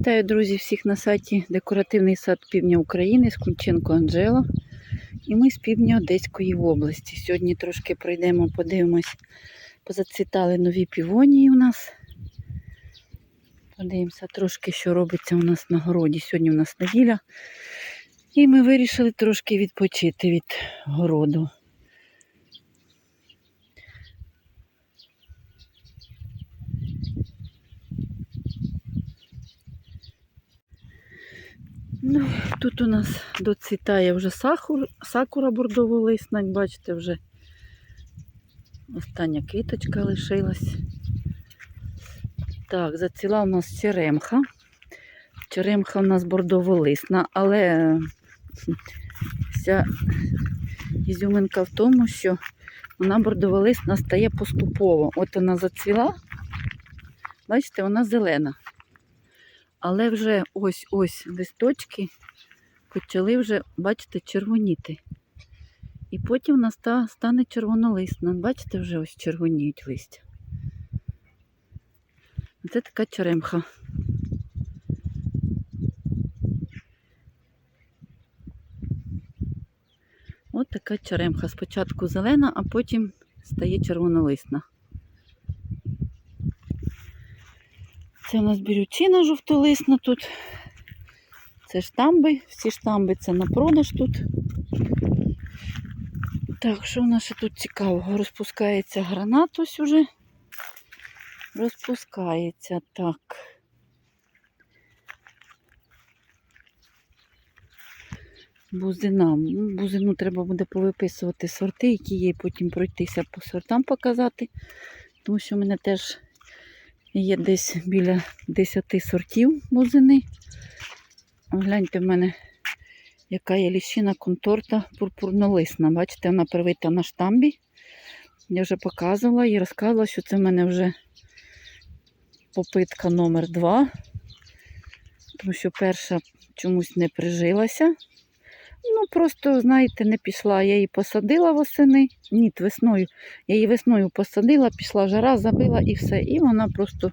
Вітаю, друзі, всіх на сайті Декоративний сад Півдня України з Кунченко Анжела. І ми з півдня Одеської області. Сьогодні трошки пройдемо, подивимось. Позацвітали нові півонії у нас. Подивимося трошки, що робиться у нас на городі. Сьогодні у нас неділя. І ми вирішили трошки відпочити від городу. Ну, тут у нас доцвітає вже сахур, сакура бордово-лисна, бачите, вже остання квіточка лишилась. Так, заціла у нас черемха. Черемха у нас бордово-лисна, але вся ізюминка в тому, що вона бордово-лисна стає поступово. От вона зацвіла, бачите, вона зелена. Але вже ось-ось листочки почали вже, бачите, червоніти. І потім вона ста- стане червонолисна. Бачите, вже ось червоніють листя. Це така черемха. Ось така черемха. Спочатку зелена, а потім стає червонолисна. Це у нас бірючина жовтолисна тут. Це штамби. Всі штамби це на продаж тут. Так, що у нас ще тут цікавого? Розпускається гранат ось уже. Розпускається так. Бузина. Ну, Бузину треба буде повиписувати сорти, які є, потім пройтися по сортам показати. Тому що в мене теж Є десь біля 10 сортів бузини. Гляньте в мене, яка є ліщина конторта пурпурнолисна. Бачите, вона привита на штамбі. Я вже показувала і розказувала, що це в мене вже попитка номер 2 тому що перша чомусь не прижилася. Ну, просто, знаєте, не пішла. Я її посадила восени. Ні, весною. Я її весною посадила, пішла жара, забила і все. І вона просто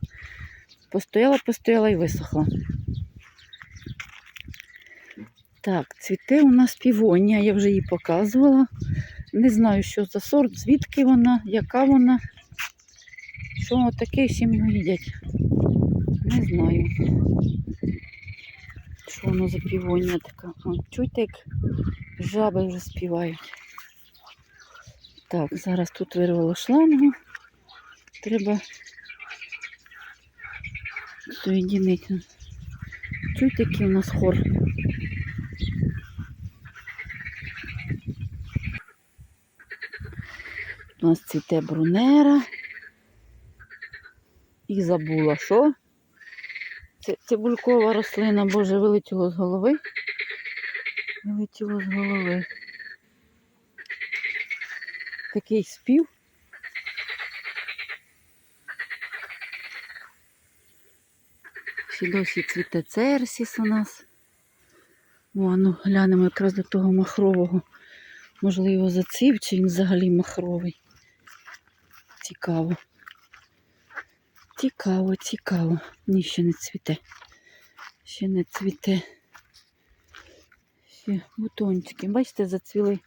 постояла, постояла і висохла. Так, цвіте у нас півонія, я вже її показувала. Не знаю, що за сорт, звідки вона, яка вона. Що таке, всім їдять. Не знаю. Що воно за півонія така? О, чуйте, як жаби вже співають. Так, зараз тут вирвало шлангу. Треба соєдинити. Чуйте, який у нас хор. У нас цвіте брунера. І забула, що? Цибулькова рослина, боже, вилетіло з голови. Вилетіло з голови. Такий спів. Ще досі цвіте церсіс у нас. О, ну глянемо якраз до того махрового. Можливо, зацвів, чи він взагалі махровий. Цікаво. Цікаво, цікаво. Ні, ще не цвіте. Ще не цвіте. Ще бутончики. Бачите, зацвіли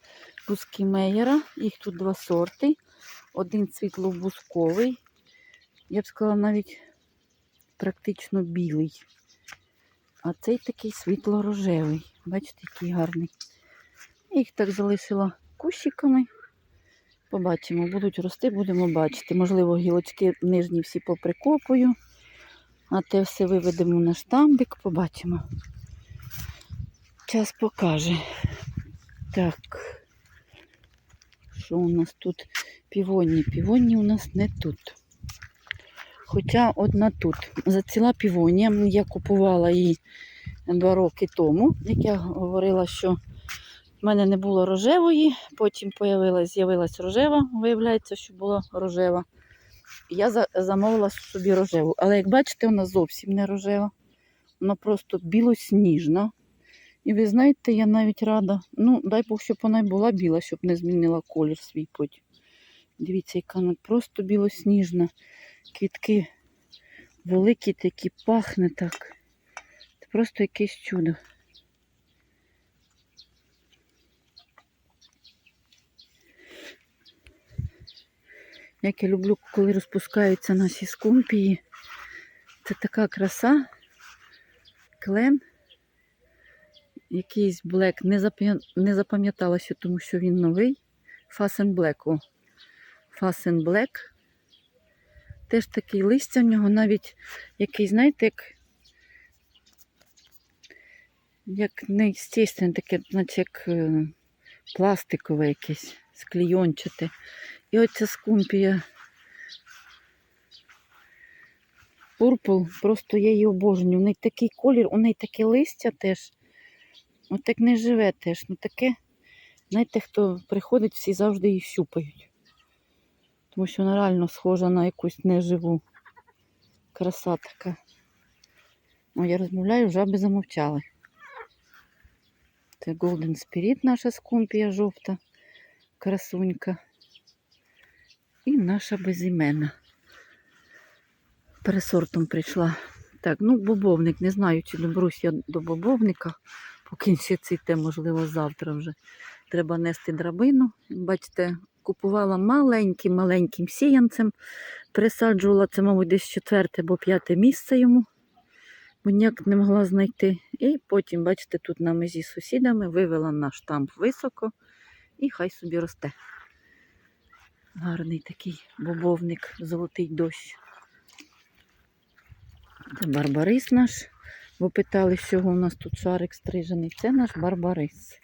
бузки меєра. Їх тут два сорти. Один світлобузковий. Я б сказала, навіть практично білий. А цей такий світло-рожевий. Бачите, який гарний. Їх так залишила кущиками. Побачимо, будуть рости, будемо бачити. Можливо, гілочки нижні всі поприкопую, а те все виведемо на штамбик, побачимо. Час покаже. Так, що у нас тут? Півонні. Півонні у нас не тут. Хоча одна тут. Заціла півонія. Я купувала її два роки тому, як я говорила, що в мене не було рожевої, потім з'явилась рожева, виявляється, що була рожева. Я за- замовила собі рожеву. Але як бачите, вона зовсім не рожева. Вона просто білосніжна. І ви знаєте, я навіть рада. Ну, дай Бог, щоб вона й була біла, щоб не змінила колір свій потім. Дивіться, яка вона просто білосніжна. Квітки великі такі, пахне так. Це просто якесь чудо. Як я люблю, коли розпускаються наші скумпії. Це така краса. Клен. Якийсь блек. Не, запам'я- не запам'яталося, тому що він новий. Фасен Black. Фасен Black. Теж такий листя в нього навіть який, знаєте, як, як не таке, наче як е, пластикове якесь, склійончате. І оця скумпія Пурпл, просто я її обожнюю. У неї такий колір, у неї таке листя теж. От так не живе теж. Ну таке, знаєте, хто приходить, всі завжди її щупають. Тому що вона реально схожа на якусь неживу. Краса така. О, я розмовляю, жаби замовчали. Це Golden Spirit наша скумпія жовта, красунька. І наша безімена. Пересортом прийшла. Так, ну бобовник. Не знаю, чи доберусь я до бобовника, поки ще цвіте, можливо, завтра вже. Треба нести драбину. Бачите, купувала маленьким-маленьким сіянцем. Пересаджувала це, мабуть, десь четверте або п'яте місце йому, бо ніяк не могла знайти. І потім, бачите, тут на межі з сусідами вивела на штамп високо і хай собі росте. Гарний такий бобовник, золотий дощ. Це барбарис наш. Ви питали, з чого у нас тут шарик стрижений. Це наш барбарис.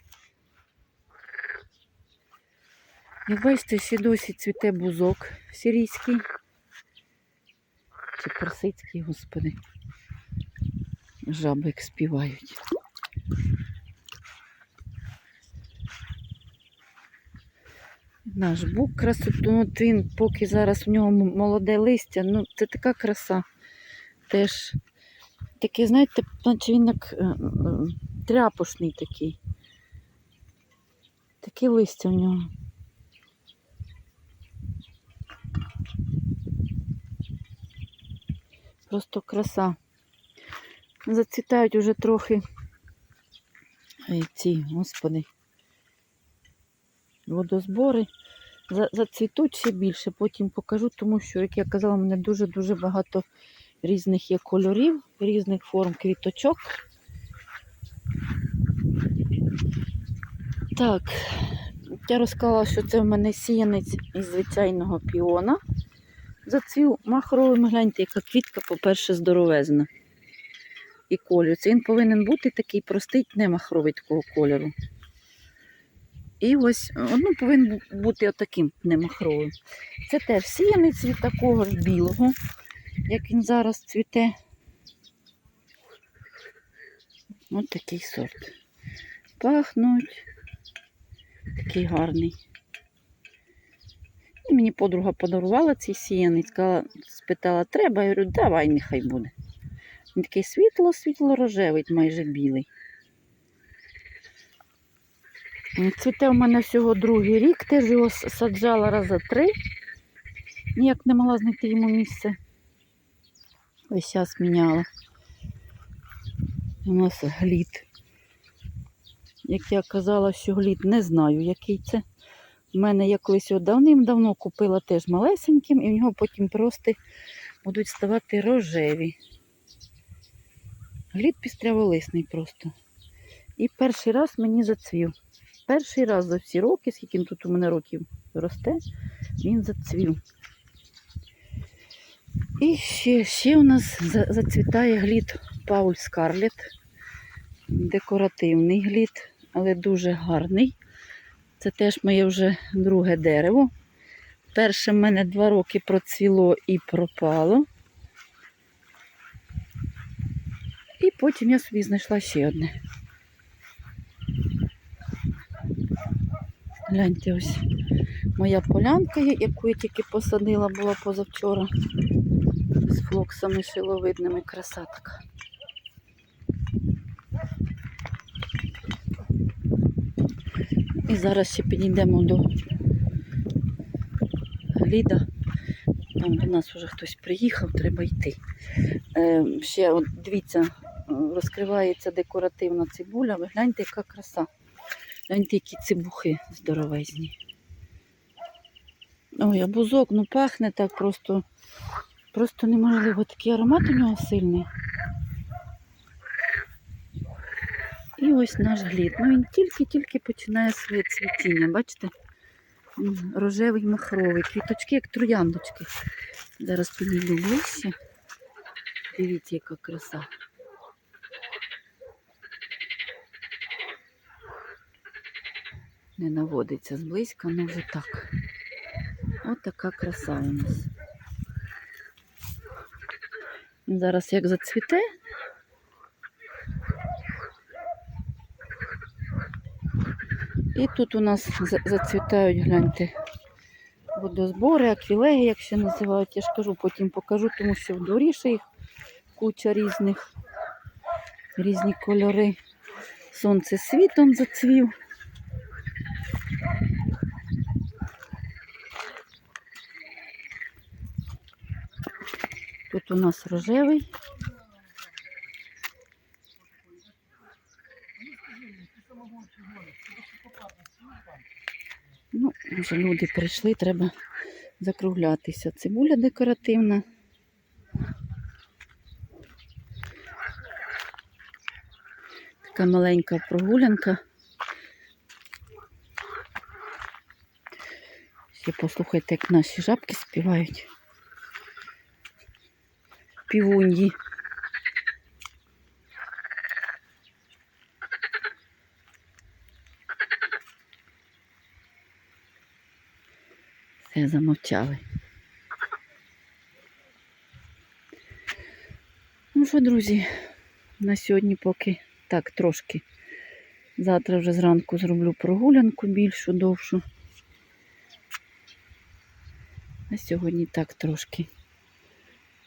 Як бачите, ще досі цвіте бузок сирійський. Чи персидський, господи. Жаби як співають. Наш бук красоту, от він, поки зараз в нього молоде листя, ну це така краса. Теж такий, знаєте, наче він як е, е, тряпошний такий. Таке листя в нього. Просто краса. Зацвітають уже трохи ці, господи, водозбори. За- Зацвітуть ще більше, потім покажу, тому що, як я казала, в мене дуже-дуже багато різних є кольорів, різних форм квіточок. Так, я розказала, що це в мене сіянець із звичайного піона. Зацвів махровим, гляньте, яка квітка, по-перше, здоровезна. І колір. Це він повинен бути такий простий, не махровий такого кольору. І ось ну, повинен бути отаким не махровим. Це теж сіянець від такого ж білого, як він зараз цвіте. Ось такий сорт. Пахнуть. Такий гарний. І мені подруга подарувала цей сіянець, спитала, треба. Я говорю, давай, нехай буде. Він такий світло, світло-рожевий, майже білий. Цвіте у мене всього другий рік, теж його саджала рази три. Ніяк не могла знайти йому місце. Весь час міняла. У нас глід. Як я казала, що глід не знаю, який це. У мене я колись його давним-давно купила теж малесеньким, і в нього потім просто будуть ставати рожеві. Глід пістряволисний просто. І перший раз мені зацвів. Перший раз за всі роки, скільки тут у мене років росте, він зацвів. І ще, ще у нас зацвітає глід Пауль Скарлет. Декоративний глід, але дуже гарний. Це теж моє вже друге дерево. Перше в мене два роки процвіло і пропало. І потім я собі знайшла ще одне. Гляньте ось моя полянка, яку я тільки посадила, була позавчора. З флоксами шиловидними. Краса така. І зараз ще підійдемо до Ліда. Там до нас вже хтось приїхав, треба йти. Е, ще от дивіться, розкривається декоративна цибуля. Ви гляньте, яка краса. Гляньте, які цибухи здоровезні. Ой, а бузок, ну пахне так просто. Просто неможливо. Такий аромат у нього сильний. І ось наш глід. Ну він тільки-тільки починає своє цвітіння. Бачите? Рожевий махровий. Квіточки, як трояндочки. Зараз підійду ближче. Дивіться, яка краса. Не наводиться зблизька, ну вже так. От така краса у нас. Зараз як зацвіте. І тут у нас зацвітають, гляньте, водозбори, аквілеги, як ще називають. Я ж кажу, потім покажу, тому що в дворі ще їх куча різних, різні кольори. Сонце світом зацвів. Тут у нас рожевий. Ну, вже люди прийшли, треба закруглятися. Цибуля декоративна. Така маленька прогулянка. Ще послухайте, як наші жабки співають. Півуньї. Все замовчали. Ну що, друзі, на сьогодні поки так трошки. Завтра вже зранку зроблю прогулянку більшу, довшу. А сьогодні так трошки.